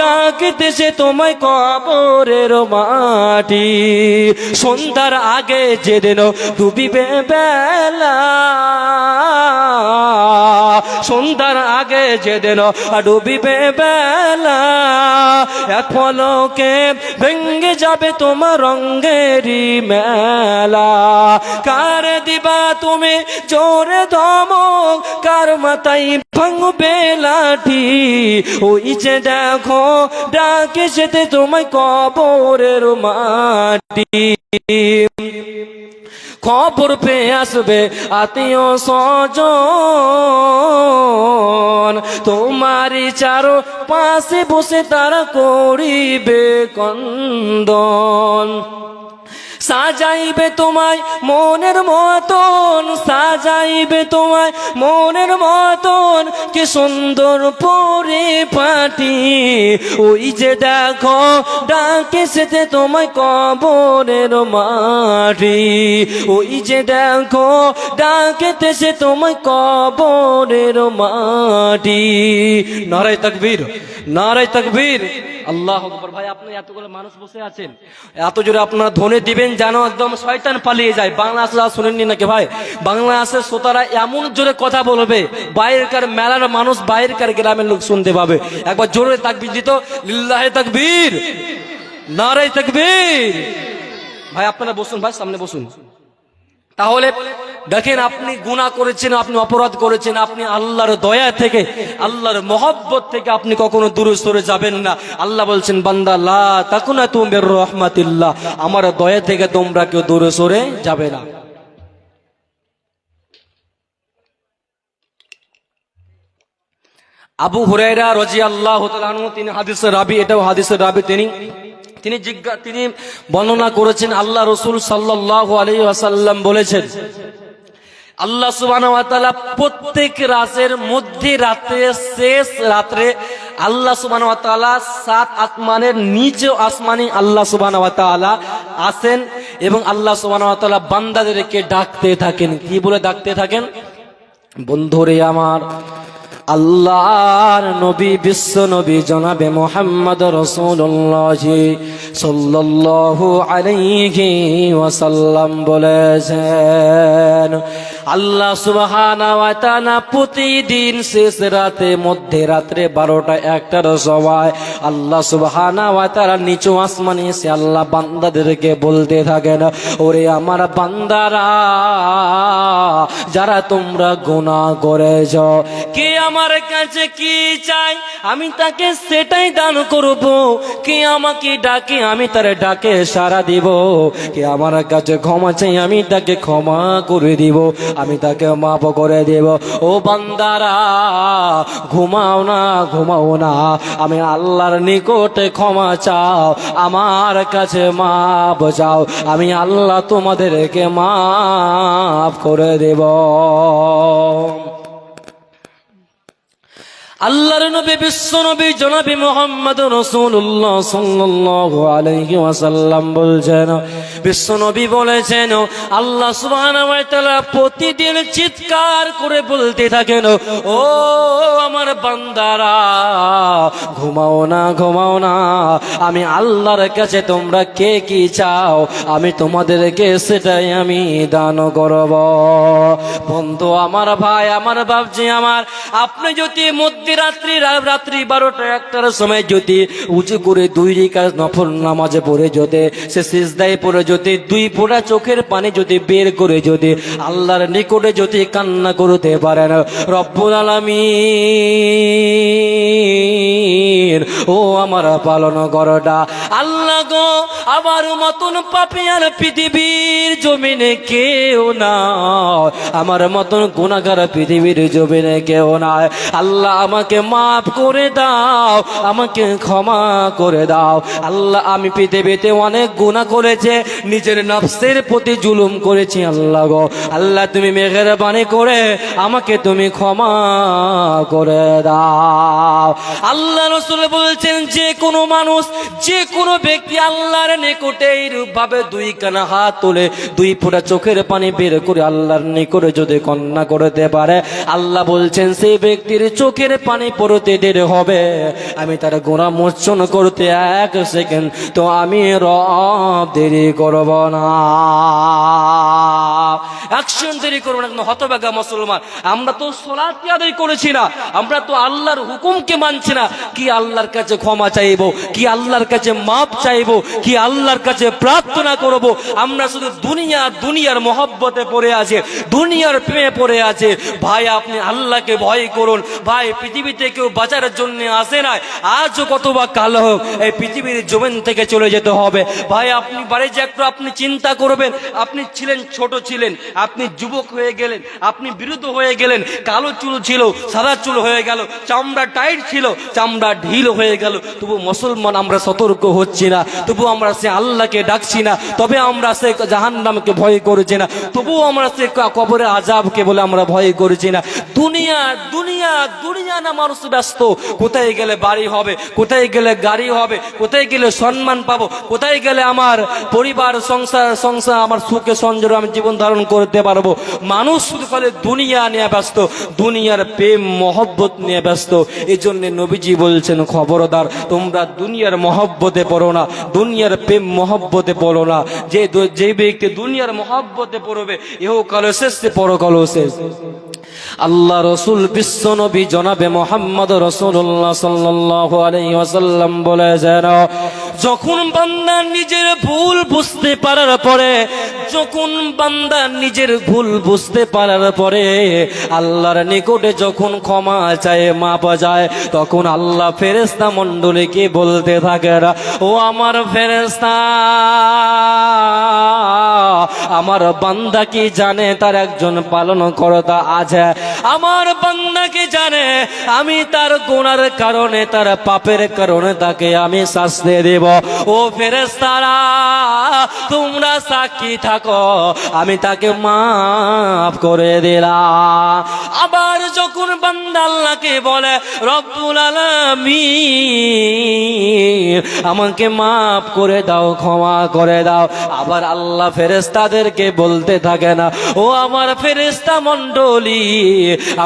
ডাকিতেছে তোমায় কবরের মাটি। সন্ধ্যার আগে যেদিন ডুবিবে বেলা। সন্ধ্যার আগে যেদিন ডুবিবে বেলা, এক পলকে ভেঙ্গে যাবে তোমার রঙ্গেরি মেলা। কার দিবা তুমি জোরে দমক কার মাথায় ভাঙবে লাঠি? ওই যে দেখো, ডাকে যেতে তোমায় কবরের মাটি। খবর পেয়ে আসবে আত্মীয় স্বজন। তোমারই চারো পাশে বসে তারা করিবে কন্দন সাজাইবে তোমায় মনের মতন, সাজাইবে তোমায় মনের মতন। কি সুন্দর পরে পাটি, ওই যে দেখো, ডাকে সেতে তোমায় কবরের মাটি। ওই যে দেখো ডাকেতে সে তোমায় কবরের মাটি। নারায় তকবীর নারায় তকবীর। আল্লাহ ভাই, আপনি এতগুলো মানুষ বসে আছেন। এত জোরে আপনারা ধনে দিবেন যেন একদম শয়তান পালিয়ে যায়। বাংলা আসলে শুনেননি নাকি ভাই? বাংলা আসে শ্রোতারা এমন জোরে কথা বলবে, বাইরেকার মেলার মানুষ বাইরেকার গ্রামের লোক শুনতে পাবে। একবার জোরে তাকবির দিত, লিল্লাহে তাকবীর নারাই তাকবীর। ভাই, আপনারা বসুন, ভাই, সামনে বসুন। তাহলে দেখেন আপনি গুনাহ করেছেন, আপনি অপরাধ করেছেন, আপনি আল্লাহর দয়া থেকে, আল্লাহর মহব্বত থেকে আপনি কখনো দূরে সরে যাবেন না। আল্লাহ বলছেন, বান্দা, লা তাকুনা তুমি রহমাতিল্লাহ, আমার দয়া থেকে তোমরা কেউ দূরে সরে যাবে না। আবু হুরাইরা রাজি আল্লাহ তিনি হাদিসের রাবি, এটাও হাদিসের রাবি, তিনি তিনি জিজ্ঞা, তিনি বর্ণনা করেছেন, আল্লাহ রসুল সাল্লাহ আলী আসাল্লাম বলেছেন আল্লাহ সুবাহ প্রত্যেক রাতের মধ্যে রাতে, শেষ রাত্রে আল্লাহ সুবাহ সাত আসমানের নিচে আসমানি আল্লাহ সুবাহ আসেন এবং আল্লাহ সুবাহ বান্দাদেরকে ডাকতে থাকেন। কি বলে ডাকতে থাকেন? বন্ধুরে আমার আল্লাহর নবী, বিশ্ব নবী জনাবে মোহাম্মদ রসুল্লাহ সাল্লাল্লাহু আলাইহি ওয়াসাল্লাম বলেছেন, আল্লাহ সুবহানাহু ওয়া তাআলা প্রতিদিন শেষ রাতে, মধ্যে রাত্রে বারোটা একটার সময় আল্লাহ সুবহানাহু ওয়া তাআলা নিচু আসমানে এসে আল্লাহ বান্দাদেরকে বলতে থাকেন, ওরে আমার বান্দারা, যারা তোমরা গুনাহ করেছ, কে আমার কাছে কি চাই? আমি তাকে সেটাই দান করব। কে আমাকে ডাকে, আমি তার ডাকে সারা দিব। কে আমার কাছে ক্ষমা চাই, আমি তাকে ক্ষমা করে দিব। আমি তাকে মাফ করে দেব। ও বান্দারা, ঘুমাও না ঘুমাও না। আমি আল্লাহর নিকটে ক্ষমা চাও, আমার কাছে মাপ চাও। আমি আল্লাহ তোমাদেরকে মাফ করে দেব। আল্লাহর নবী, বিশ্ব নবী জনাবি মোহাম্মদ রসুল্লাহ সাল্লাল্লাহু আলাইহি ওয়াসাল্লাম বলছেন, বিশ্ব নবী বলেছেন, আল্লাহ সুবহানাহু ওয়া তাআলা প্রতিদিন চিৎকার করে বলতে থাকেন, ও আমার বান্দারা, ঘুমাও না ঘুমাও না, আমি আল্লাহর কাছে তোমরা কে কি চাও, আমি তোমাদেরকে সেটাই আমি দান করব। বন্ধু, আমার ভাই, আমার বাপজি, আমার, আপনি যদি মধ্যরাত্রি রা- রাত্রি বারোটা, একটার সময় যদি উঁচু করে দুই রিকার নফল নামাজে পড়ে যদি, সে সিজদায় পড়ে যদি, দুই ফোঁটা চোখের পানি যদি বের করে যদি, আল্লাহর নিকটে যদি কান্না করতে পারেন রব্বুল আলামিন। ও আমার পালন করটা আল্লাহ গো, আমার মতন পাপিয়ার পৃথিবীর জমিনে কেউ না আমার মতন গুণাগার পৃথিবীর জমিনে কেউ না আল্লাহ আমাকে মাফ করে দাও, আমাকে ক্ষমা করে দাও। আল্লাহ, আমি পৃথিবীতে অনেক গুণা করেছে, নিজের নফসের প্রতি জুলুম করেছি, আল্লাহ গো। আল্লাহ, তুমি মেঘের বাণী করে আমাকে তুমি ক্ষমা করে দাও। আল্লাহ রসুল বলছেন, যে কোনো মানুষ, যে কোনো ব্যক্তি আল্লাহর নিকটে এইরূপ ভাবে দুই কানা হাত তুলে, দুই ফোঁটা চোখের পানি বের করে আল্লাহর নিকটে যদি কন্যা করতে পারে, আল্লাহ বলছেন, সেই ব্যক্তির চোখের পানি পড়তে দেরি হবে। আমি তার গোড়া মোচন করতে এক সেকেন্ড। তো আমি রব দেরি করব না। অ্যাকশন দেরি করব না, কিন্তু মুসলমান। আমরা তো সোলাতি আদায় করেছি না। আমরা তো আল্লাহর হুকুমকে মানছি না। কি আল্লাহর কাছে ক্ষমা চাইব? কি আল্লাহর কাছে মাপ চাইব? কি আল্লাহর কাছে প্রার্থনা করব? আমরা শুধু দুনিয়া, দুনিয়ার মহব্বতে পড়ে আছে, দুনিয়ার প্রেমে পড়ে আছে। ভাই, আপনি আল্লাহকে ভয় করুন। ভাই, পৃথিবীতে কেউ বাঁচার জন্য আসে না আজও কত বা কাল হোক, এই পৃথিবীর জমিন থেকে চলে যেতে হবে। ভাই, আপনি বাড়ি যে একটু আপনি চিন্তা করবেন। আপনি ছিলেন ছোট ছিলেন। আপনি যুবক হয়ে গেলেন, আপনি বিরুদ্ধ হয়ে গেলেন, কালো চুল ছিল, সাদা চুল হয়ে গেল, চামড়া টাইট ছিল, চামড়া ঢিল হয়ে গেল, তবু মুসলমান আমরা সতর্ক হচ্ছি না, তবু আমরা সে আল্লাহকে ডাকছি না, তবে আমরা সে জাহান্নামকে ভয় করছি না তবুও আমরা সে কবরে আজাবকে বলে আমরা ভয় করছি না। দুনিয়া দুনিয়া দুনিয়া না মানুষ ব্যস্ত, কোথায় গেলে বাড়ি হবে, কোথায় গেলে গাড়ি হবে, কোথায় গেলে সম্মান পাবো, কোথায় গেলে আমার পরিবার, সংসার সংসার, আমার সুখে, সঞ্জরে, আমি জীবন ধারণ করতে পারব। মানুষ শুধু খালি দুনিয়া নিয়ে ব্যস্ত, দুনিয়ার প্রেম, মহব্বত নিয়ে ব্যস্ত। এই জন্য নবীজি বলছেন, খবরদার, তোমরা দুনিয়ার মহব্বতে পড়ো না, দুনিয়ার প্রেম মহব্বতে পড়ো না। যে যে ব্যক্তি দুনিয়ার মহব্বতে পড়বে ইহকাল শেষ পরকাল শেষ। আল্লাহ রসুল বিশ্ব নবী জনাবে মোহাম্মদ রসুল্লাহ সাল্লাহ আলাইসাল্লাম বলেছেন যখন বান্দা নিজের ভুল বুঝতে পারার পরে, যখন বান্দা নিজের ভুল বুঝতে পারার পরে, আল্লাহর নিকটে যখন ক্ষমা চায়, মাপ যায়, তখন আল্লাহ ফেরেস্তা মণ্ডলীকে বলতে থাকে, ও আমার ফেরেস্তা আমার বান্দা কি জানে? তার একজন পালন করতা আছে। আমার বান্দা জানে, আমি তার গুণার কারণে, তার পাপের কারণে তাকে আমি শাস্তি দেব। ও ফেরেস্তারা তোমরা সাক্ষী থাকো, আমি তাকে মাফ করে দিলাম। আবার যখন বান্দা আল্লাহকে বলে, রব্বুল আলামিন, আমাকে মাফ করে দাও, ক্ষমা করে দাও। আবার আল্লাহ ফেরেস্তাদেরকে বলতে থাকে না, ও আমার ফেরেস্তা মণ্ডলী,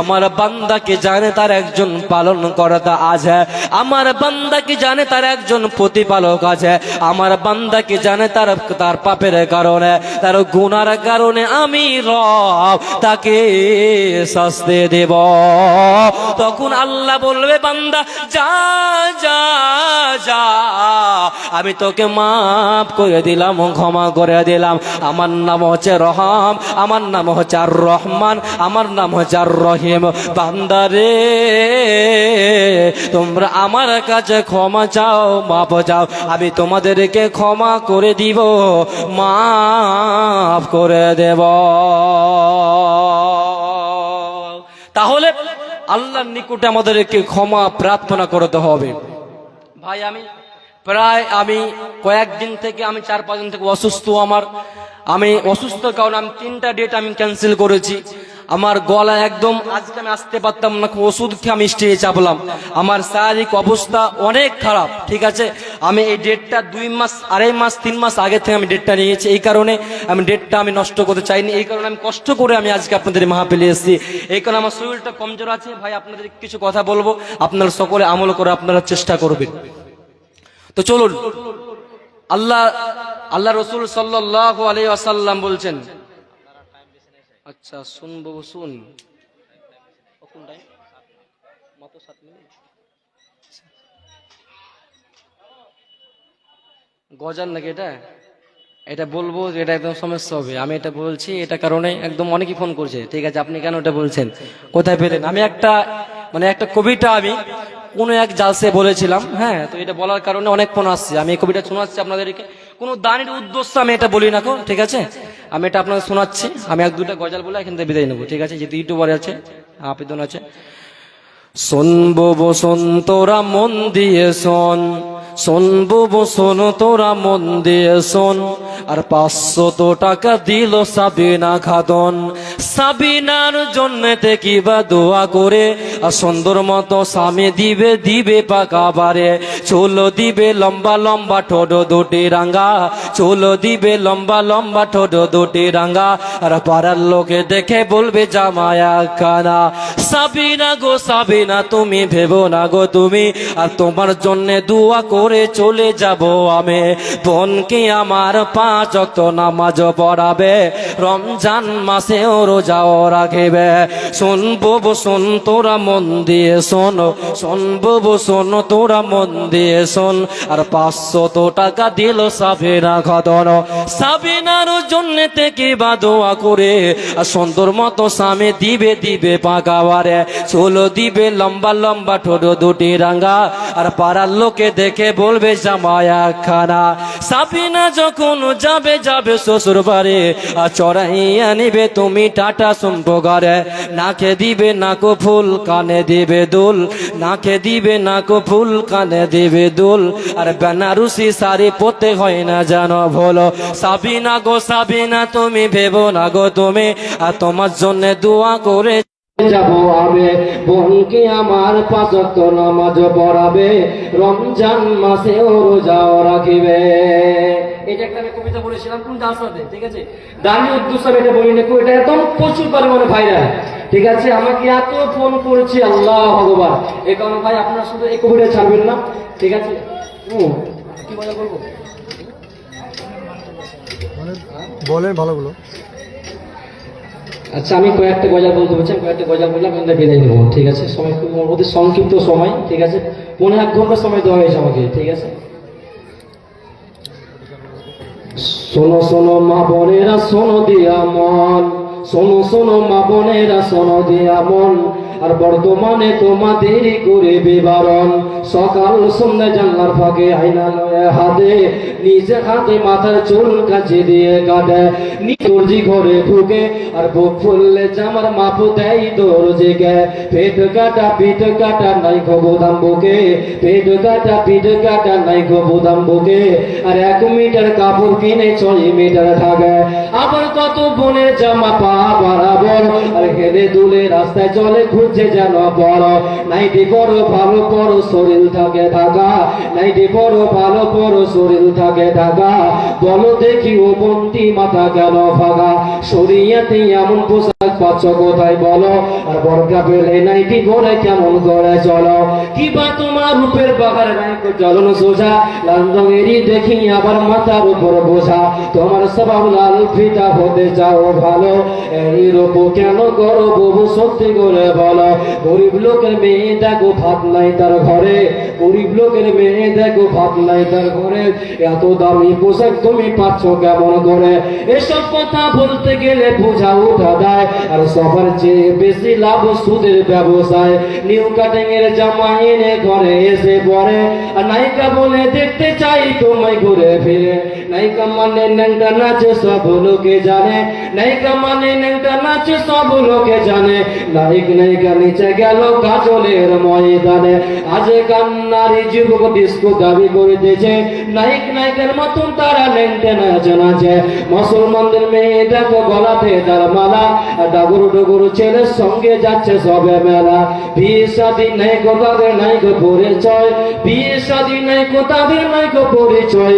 আমার বান্দাকে জানে তার একজন পালন করতা আছে। আমার বান্দাকে জানে তার একজন প্রতিপালক আছে। আমার বান্দাকে জানে তার তার পাপের কারণে, তার গুনার কারণে আমি রব, তাকে শাস্তি দেব। তখন আল্লাহ বলবে, বান্দা, যা যা যা, আমি তোকে মাফ করে দিলাম, ক্ষমা করে দিলাম। আমার নাম হচ্ছে রহম, আমার নাম হচ্ছে রহমান আমার নাম হচ্ছে আর রহিম বান্দারে, তোমরা আমার কাছে ক্ষমা চাও মাপ চাও, আমি তোমাদেরকে ক্ষমা করে দিব, মাফ করে দেব। তাহলে আল্লাহর নিকটে আমাদেরকে ক্ষমা প্রার্থনা করতে হবে। ভাই, আমি প্রায় আমি কয়েকদিন থেকে, আমি চার পাঁচ দিন থেকে অসুস্থ আমার। আমি অসুস্থ কারণ আমি তিনটা ডেট আমি ক্যান্সেল করেছি। আমার গলা একদম, আজকে আমি আসতে পারতাম না ওষুধ খেয়ে আমি স্টেজে চাপলাম। আমার শারীরিক অবস্থা অনেক খারাপ, ঠিক আছে? আমি এই ডেটটা দুই মাস, আড়াই মাস, তিন মাস আগে থেকে আমি ডেটটা নিয়েছি। এই কারণে আমি ডেটটা আমি নষ্ট করতে চাইনি। এই কারণে আমি কষ্ট করে আমি আজকে আপনাদের মাহাপেলে এসেছি। এই কারণে আমার শরীরটা কমজোর আছে। ভাই, আপনাদের কিছু কথা বলব। আপনারা সকলে আমল করে আপনারা চেষ্টা করবেন। তো চলুন, আল্লাহ আল্লাহ রসুল সাল্লাহ আলাই আসাল্লাম বলছেন আচ্ছা শুনব শুন। কখন time? মাত্র সাত মিনিট। নাকি এটা? এটা বলব যে এটা একদম সমস্যা হবে। আমি এটা বলছি, এটা কারণে একদম অনেকেই ফোন করছে। ঠিক আছে, আপনি কেন এটা বলছেন? কোথায় পেলেন? আমি একটা মানে একটা কবিতা আমি কোনো এক জালসে বলেছিলাম হ্যাঁ? তো এটা বলার কারণে অনেক ফোন আসছে। আমি এই কবিতা শোনাচ্ছি আপনাদেরকে। কোনো দানের উদ্দেশ্য আমি এটা বলি না কো ঠিক আছে? আমি এটা আপনাকে শোনাচ্ছি। আমি এক দুটা গজাল বলে এখান থেকে বিদায় নেব, ঠিক আছে? যেহেতু ইউটিউবার আছে, আবেদন আছে। শুনব বসন্তরা তোরা মন দিয়ে শোন। শুনব বসন তোরা মন দিয়ে শোন। আর পাঁচশত টাকা দিল সাবিনা খাদন। সাবিনার জন্যতে কিবা দোয়া করে, আর সুন্দর মতো স্বামী দিবে দিবে পাকা বারে। চুল দিবে লম্বা লম্বা, ঠোঁট দুটি রাঙ্গা। চুল দিবে লম্বা লম্বা, ঠোঁট দুটি রাঙ্গা। আর পাড়ার লোকে দেখে বলবে, জামায়া খানা। সাবিনা গো, সাবিনা, তুমি ভেবো না গো তুমি। আর তোমার জন্য দোয়া করে চলে যাব আমি। বোনকে আমার পাঁচ অক্ত নামাজ পড়াবে? রমজান মাসে ও রোজাও রাখিবে। শুনব শোন তোরা মন দিয়ে শোন। শুনব শোন তোরা মন দিয়ে শোন। আর পাঁচশো তো টাকা দিল সাবিনা খদন সাবিনার জন্য থেকে বা দোয়া করে, আর সুন্দর মতো স্বামী দিবে দিবে পাকাবারে চুল দিবে লম্বা লম্বা, ঠোঁট দুটি রাঙ্গা আর পাড়ার লোকে দেখে বলবে জামায়া খানা, সাবিনা যখন যাবে যাবে শ্বশুর বাড়ি। আর চড়াইয়া নিবে তুমি টাটা সম্পগারে নাকে দিবে নাকো ফুল, কানে দিবে দুল। নাকে দিবে নাকো ফুল, কানে দিবে দুল। আর বেনারসি শাড়ি পরতে হয় না জানো ভোলো। সাবিনা গো, সাবিনা, তুমি ভেবো না গো তুমি। আর তোমার জন্য দোয়া করে যাব আবে বোনকে আমার পাঁচক নামাজ পড়াবে রমজান মাসে রোজাও রাখিবে। এটা একটা আমি কবিতা বলেছিলাম কোন ঠিক আছে? এটা একদম প্রচুর পরিমাণে ঠিক আছে আমাকে এত ফোন করেছি আল্লাহ ভগবান। এই কারণে ভাই আপনারা শুধু এই কবিতা ছাড়বেন না ঠিক আছে? হুম কি মজা বলব? বলেন ভালোগুলো। আচ্ছা আমি কয়েকটা গজা বলতে আমি কয়েকটা গজা বললাম আমি বিদায় দেবো ঠিক আছে? সময় খুব ওর সংক্ষিপ্ত সময়, ঠিক আছে? পনেরো এক ঘণ্টা সময় দেওয়া হয়েছে আমাকে, ঠিক আছে? শোনো শোনো মা বোনেরা, শোনো দিয়া মন। শোনো শোনো মা বোনেরা, শোনো দিয়া মন। আর বর্তমানে তোমাদেরই করে বিবরণ। সকাল সন্ধ্যা জানলার ফাঁকে আইনা লয়ে হাতে নিজে হাতে মাথার চুল কাছে দিয়ে কাটে দর্জি ঘরে ঢুকে আর বুক ফুললে জামার মাপ দেয় দর্জিকে। পেট কাটা, পিঠ কাটা নাই খবদাম বুকে। পেট কাটা, পিঠ কাটা নাই খবদাম বুকে। আর এক মিটার কাপড় কিনে ছয় মিটার থাকে আবার কত বোনের জামা পা বরাবর। আর হেলে দুলে রাস্তায় চলে খুঁজছে যেন বড় নাইটি বড় ভালো বড় শরীর থাকে থাকা নাইটি বড় ভালো বড় শরীর থাকে থাকা বলো দেখি ও বন্তি মাথা কেন ফাঁকা? শরীয়তে এমন পোশাক পাচ্ছ কোথায় বলো, আর বর্গা পেলে নাইটি পরে কেমন করে চলো। কিবা তোমার রূপের বাহার নাইকো চলন সোজা, লাল রঙেরই দেখি আবার মাথার উপর বোঝা। তোমার স্বভাব লাল ফিটা হতে চাও ভালো, এই রূপ কেন করো বহু সত্যি করে বলো। গরিব লোকের মেয়ে দেখো ভাত নাই তার ঘরে, গরিব লোকের মেয়ে দেখো ভাত নাই তার ঘরে। এত দামি পোশাক তুমি পাচ্ছ কেমন করে? এসব কথা বলতে গেলে বোঝা উঠা দেয় আর সবার চেয়ে বেশি লাভ সুদের ব্যবসায়। নিউ কাটিং এর জামা এনে ঘরে এসে পরে আর নায়িকা বলে, দেখতে চাই তোমায় ঘুরে ফিরে। নায়িকা মানে ন্যাংটা নাচে, সব লোকে জানে। নায়িকা মানে ন্যাংটা নাচে, সব লোকে জানে। নায়ক নায়িকা নিচে গেল কাজলের ময়দানে। আজ কান্নারি যুবক ডিস্কো দাবি করিতেছে। নায়ক নায়িকার মতন তারা ন্যাংটে নাচে নাচে মুসলমানদের মেয়ে দেখো গলাতে তার মালা। ডাগুরু ছেলের সঙ্গে যাচ্ছে সবে মেলা। বিয়ে গো তাদের, নাই গো পরিচয়। বিয়ে গো তাদের, নাই গো পরিচয়।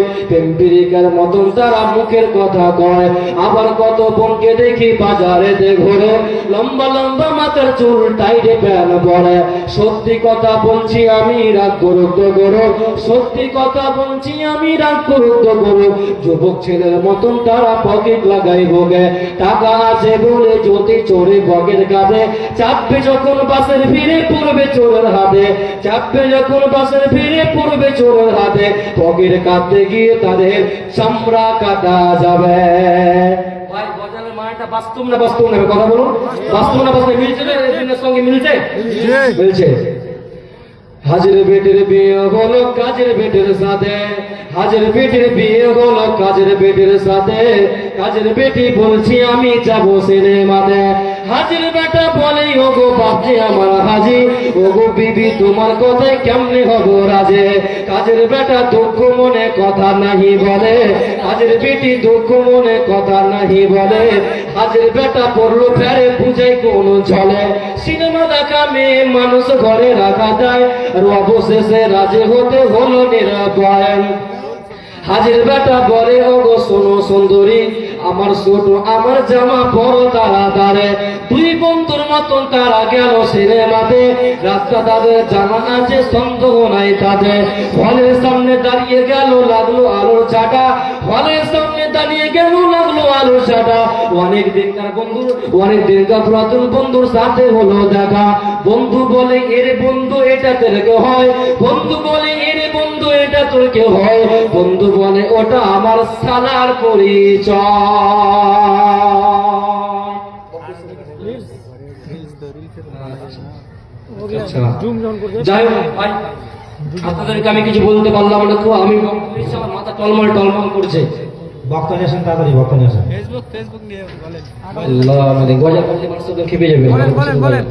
মতন তারা মুখের কথা কয়। আবার কত বোনকে দেখি বাজারে ঘুরে। লম্বা লম্বা মাথার চুল টাইটে প্যান সত্যি কথা বলছি আমি রাগ করুক করো। সত্যি কথা বলছি আমি রাগ করুক করো। যুবক ছেলের মতন তারা পকেট লাগাই ভোগে। টাকা আছে বলে যদি চোরে বগের কাঁধে চাপবে যখন বাসের ফিরে পড়বে চোরের হাতে। চাপবে যখন বাসের ফিরে পড়বে চোরের হাতে। পকেট কাঁদতে গিয়ে তাদের চামড়া কাটা যাবে। ভাই গজালের মায়াটা বাস্তব না বাস্তব না? কথা বলুন। বাস্তব না বাস্তব? মিলছে না? এই দিনের সঙ্গে মিলছে। মিলছে। হাজির বেটের বিয়ে হলো কাজের বেটের সাথে। হাজির বেটের বিয়ে হলো কাজের বেটের সাথে। কাজের বেটি বলছি, আমি যাব সিনেমাতে। হাজির বেটা বলে, ওগো বাপজি আমার হাজি। ওগো বিবি, তোমার কথায় কেমনে হব রাজে? কাজের বেটা দুঃখ মনে কথা নাহি বলে। হাজির বেটি দুঃখ মনে কথা নাহি বলে। হাজির বেটা পড়ল ফেরে বুঝাই কোন চলে সিনেমা দেখা মেয়ে মানুষ ঘরে রাখা যায়। আর অবশেষে রাজে হতে হলো নিরাপয় হাজির বেটা বলে, ওগো শোনো সুন্দরী, আমার ছোট, আমার জামা বড় তাড়াতাড়ি। দুই বন্ধুর মতন তারা গেল সিনেমাতে। রাস্তা তাদের জামা আছে, সন্দেহ নাই তাদের হলের সামনে দাঁড়িয়ে গেল, লাগল আলোর চাটা হলের সামনে দাঁড়িয়ে গেল, লাগল আলোর চাটা অনেক দিনকার বন্ধু অনেক দিনকার পুরাতন বন্ধুর সাথে হলো দেখা। বন্ধু বলে, এর বন্ধু, এটা তেলকে হয়? বন্ধু বলে, এর এটা তোর কে হয়। বন্ধু বলে ওটা আমার সালার পরিচয়। আচ্ছা। যাই হোক ভাই আপনাদেরকে আমি কিছু বলতে পারলাম না তো আমি আমার মাথা টলমল টলমল করছে। বক্তা নিয়ে আসেন তাড়াতাড়ি বক্তা নিয়ে আসেন। ফেসবুক ফেসবুক নিয়ে বলেন। আল্লাহ আমাদের গজা করতে মানুষ তো খেপে যাবে। বলেন, বলেন, বলেন।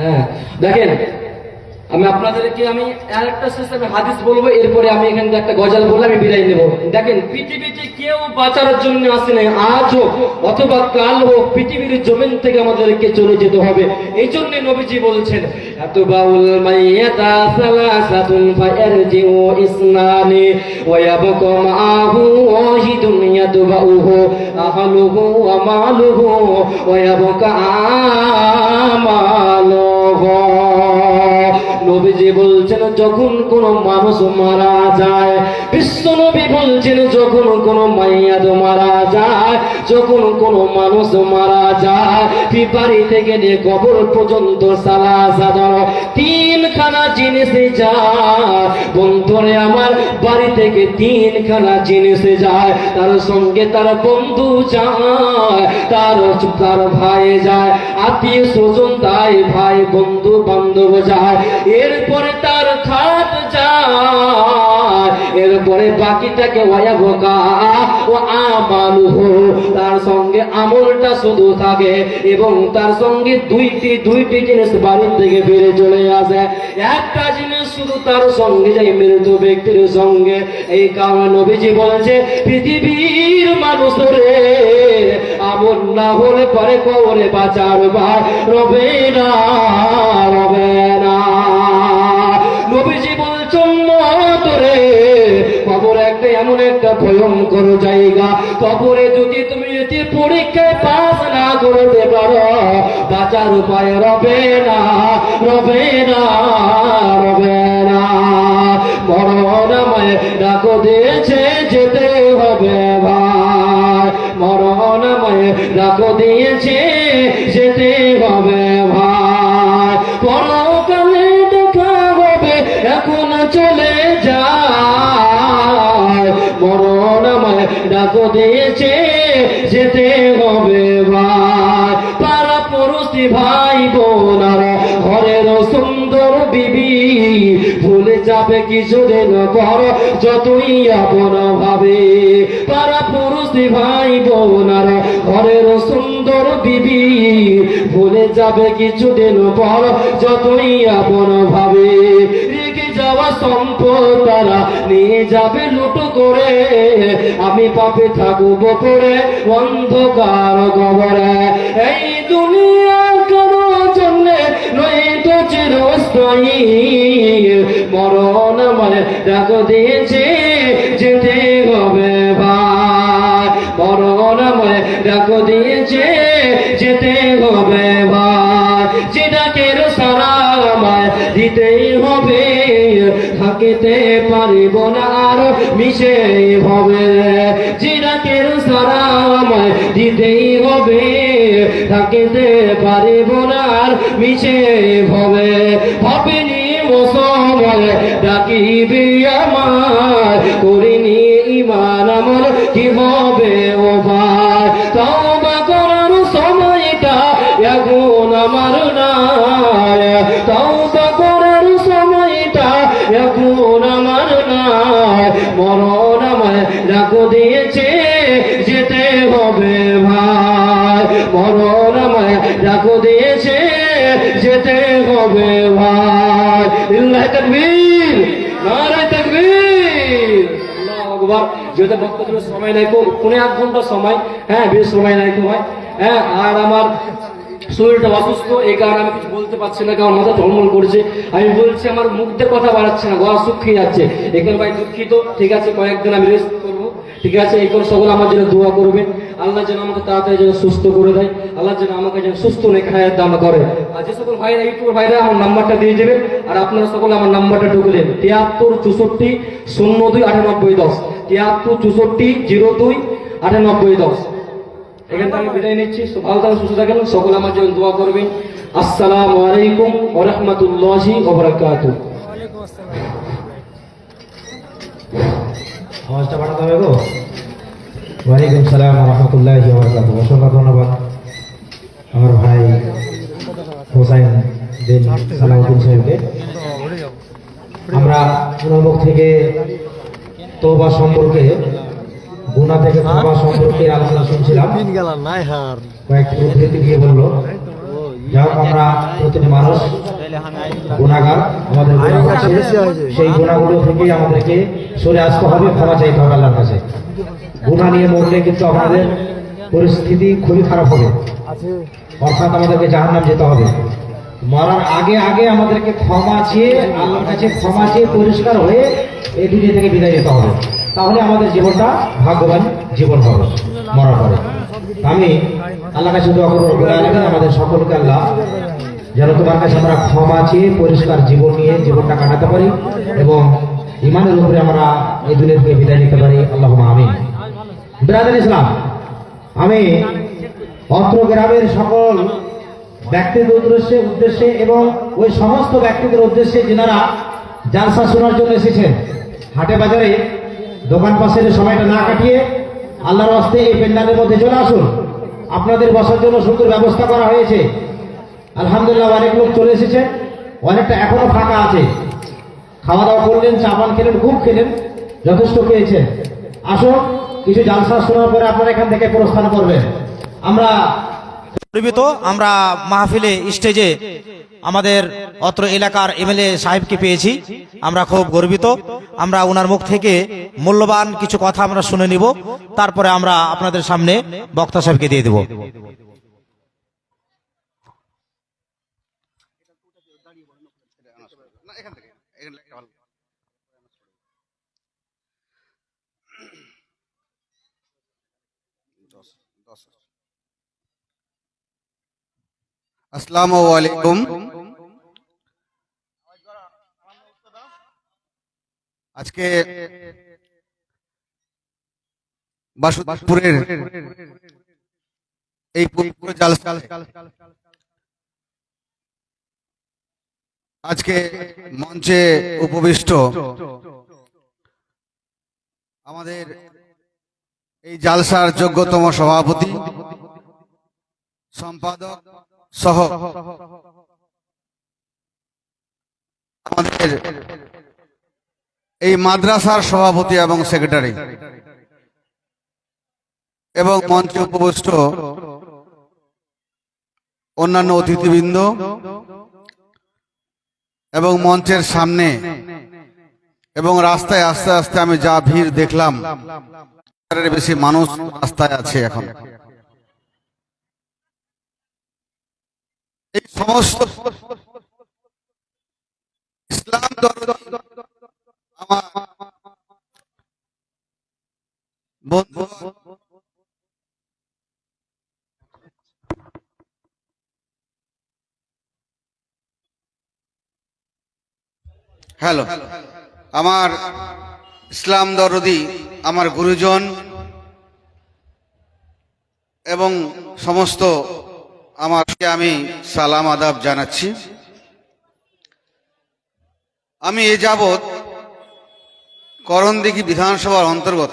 হ্যাঁ দেখেন আমি আপনাদেরকে আমি আরেকটা সিস্টেমে হাদিস বলব, এরপরে আমি এখান থেকে একটা গজাল বলে আমি বিদায় নেব। দেখেন, পৃথিবীতে কেউ বাঁচার জন্য আসে নাই, আজ হোক অথবা কাল হোক, পৃথিবীর জমিন থেকে আমাদেরকে চলে যেতে হবে। এই জন্য নবীজি বলছেন এত বাউল মাইয়াতা সালাসাতুন ফায়ারজিউ ইসনানি ওয়া ইয়াবকা মাআহু ওয়াহিদুন ইয়াতবাউহু আহলুহু ওয়া মালুহু ওয়া ইয়াবকা আমালুহু। নবীজি বলছেন, যখন কোন মানুষ মারা যায়, বিশ্ব নবী বলছেন, যখন কোন মাইয়াদ মারা যায়, যখন কোন মানুষ মারা যায়, পিপারি থেকে নিয়ে কবর পর্যন্ত সালা সাদর তিনখানা জিনিস যায়। বন্ধুরে আমার বাড়ি থেকে তিনখানা জিনিস যায়, তার সঙ্গে তার বন্ধু যায়, তার তার ভাই যায়, আত্মীয় স্বজন, তাই ভাই বন্ধু বান্ধব যায়। এরপরে তার খাট যায়, এরপরে বাকিটাকে বোকা ও আমালুহু তার সঙ্গে আমলটা শুধু থাকে এবং তার সঙ্গে দুইটি দুইটি জিনিস বাড়ির থেকে বেড়ে চলে আসে। একটা জিনিস শুধু তার সঙ্গে যাই মৃত ব্যক্তির সঙ্গে। এই কারণে নবীজি বলেছে, পৃথিবীর মানুষ রে আমল না হলে পরে কবরে বাঁচার ভাই রবে না রবে এমন একটা ভয়ঙ্কর জায়গা। কবরে যদি তুমি যদি পরীক্ষায় পাস না করতে পারো, বাঁচার উপায় রবে না রবে না রবে না। মরণময় ডাকো দিয়েছে যেতে হবে ভাই। মরণময় ডাকো দিয়েছে ডাকো দিয়েছে যেতে হবে ভাই। পাড়া পড়োশি ভাই বোনার ঘরের সুন্দর বিবি, ভুলে যাবে কিছুদিন পর যতই আপন ভাবে। পাড়া পড়োশি ভাই বোনার ঘরের সুন্দর বিবি, ভুলে যাবে কিছুদিন পর যতই আপন ভাবে। সম্পদ তারা নিয়ে যাবে করে। আমি পাপে থাকব অন্ধকার গবরে এই দুনিয়া কারও জন্যে নয় তো চিরস্থায়ী। মরণ মানে ডাক দিয়েছে, যেতে হবে। থাকিতে পারিব না আর মিশে হবে জিরাকের সারা দিতেই হবে থাকিতে পারিব না আর মিশে হবে আকবার ভক্তদের সময় নাই কোনে আধ ঘণ্টা সময় হ্যাঁ বেশ সময় নাই ভাই। হ্যাঁ আর আমার শরীরটা অসুস্থ, এই কারণে আমি কিছু বলতে পারছি না, কারণ মাথা ধর্মন করছে। আমি বলছি, আমার মুখ দিয়ে কথা বাড়াচ্ছে না, গলা শুকিয়ে যাচ্ছে। এখানে ভাই দুঃখিত, ঠিক আছে, কয়েকদিন আমি রেস্ট করব, ঠিক আছে এই করে সকলে আমার জন্য দোয়া করবেন। আল্লাহ যেন আমাকে তাড়াতাড়ি যেন সুস্থ করে দেয়, আল্লাহ যেন আমাকে যেন সুস্থ রেখে হায়াত দান করে। আর যে সকল ভাইরা ইউটিউব ভাইরা আমার নাম্বারটা দিয়ে দেবেন, আর আপনারা সকলে আমার নাম্বারটা ঢুকলেন। তিয়াত্তর চৌষট্টি শূন্য দুই আটানব্বই দশ। তিয়াত্তর চৌষট্টি জিরো দুই আটানব্বই দশ। এখান থেকে আমি বিদায় নিচ্ছি। ভালো থাকুন, সুস্থ থাকেন। সকলে আমার জন্য দোয়া করবেন। আসসালামু আলাইকুম ওয়া রাহমাতুল্লাহি ওয়া বারাকাতুহু। হবে গো। ওয়ালাইকুম সালাম রহমতুল্লাহ অসংখ্য ধন্যবাদ। আমার ভাই হোসাইন বিন সালাউদ্দিন সাহেবকে। আমরা মুখ থেকে তোবা সম্পর্কে গুণা থেকে তোবা সম্পর্কে আলোচনা শুনছিলাম। কয়েকটি উদ্ধৃতি দিয়ে বলল যাই আমরা প্রতিটি মানুষ গুণাগার আমাদের সেই গুণাগুলো থেকে আমাদেরকে সরে আসতে হবে ক্ষমা চাইতে হবে আল্লাহর কাছে। গুণা নিয়ে মরলে কিন্তু আমাদের পরিস্থিতি খুবই খারাপ হবে। অর্থাৎ আমাদেরকে জাহার নাম যেতে হবে। মরার আগে আগে আমাদেরকে ক্ষমা চেয়ে, আল্লাহর কাছে ক্ষমা চেয়ে পরিষ্কার হয়ে এই দুনিয়া থেকে বিদায় নিতে হবে। তাহলে আমাদের জীবনটা ভাগ্যবান জীবন হবে, মরার পরে। আমি আল্লাহ কাছে দোয়া আমাদের সকলকে আল্লাহ যেন তোমার কাছে আমরা ক্ষমা চেয়ে পরিষ্কার জীবন নিয়ে জীবনটা কাটাতে পারি এবং ইমানের উপরে আমরা এই দুনিয়া থেকে বিদায় নিতে পারি। আল্লাহ আমি বিরাদের ইসলাম। আমি অত্র গ্রামের সকল ব্যক্তিদের উদ্দেশ্যে উদ্দেশ্যে এবং ওই সমস্ত ব্যক্তিদের উদ্দেশ্যে যেনারা জালসা শোনার জন্য এসেছেন, হাটে বাজারে দোকান পাশের সময়টা না কাটিয়ে আল্লাহর হস্তে এই পেন্ডালের মধ্যে চলে আসুন। আপনাদের বসার জন্য সুন্দর ব্যবস্থা করা হয়েছে। আলহামদুলিল্লাহ অনেক লোক চলে এসেছে, অনেকটা এখনও ফাঁকা আছে। খাওয়া দাওয়া করলেন, চা পান খেলেন, খুব খেলেন, যথেষ্ট খেয়েছেন। আসুন কিছু জালসা শোনার পরে আপনারা এখান থেকে প্রস্থান করবেন। আমরা গর্বিত, আমরা মাহফিলে, স্টেজে আমাদের অত্র এলাকার এমএলএ সাহেবকে পেয়েছি। আমরা খুব গর্বিত। আমরা ওনার মুখ থেকে মূল্যবান কিছু কথা আমরা শুনে নিব। তারপরে আমরা আপনাদের সামনে বক্তা সাহেবকে দিয়ে দেব। আলাইকুম। আজকে এই আজকে মঞ্চে উপবিষ্ট আমাদের এই জালসার যোগ্যতম সভাপতি সম্পাদক সহ। আমাদের এই মাদ্রাসার সভাপতি এবং সেক্রেটারি এবং মঞ্চে উপবিষ্ট অন্যান্য অতিথিবৃন্দ এবং মঞ্চের সামনে এবং রাস্তায় আস্তে আস্তে আমি যা ভিড় দেখলাম বেশি মানুষ রাস্তায় আছে এখন। এই সমস্ত ইসলাম হ্যালো আমার ইসলাম দরদি আমার গুরুজন এবং সমস্ত আমাকে আমি সালাম আদাব জানাচ্ছি। আমি এ যাবৎ করণদিঘি বিধানসভার অন্তর্গত।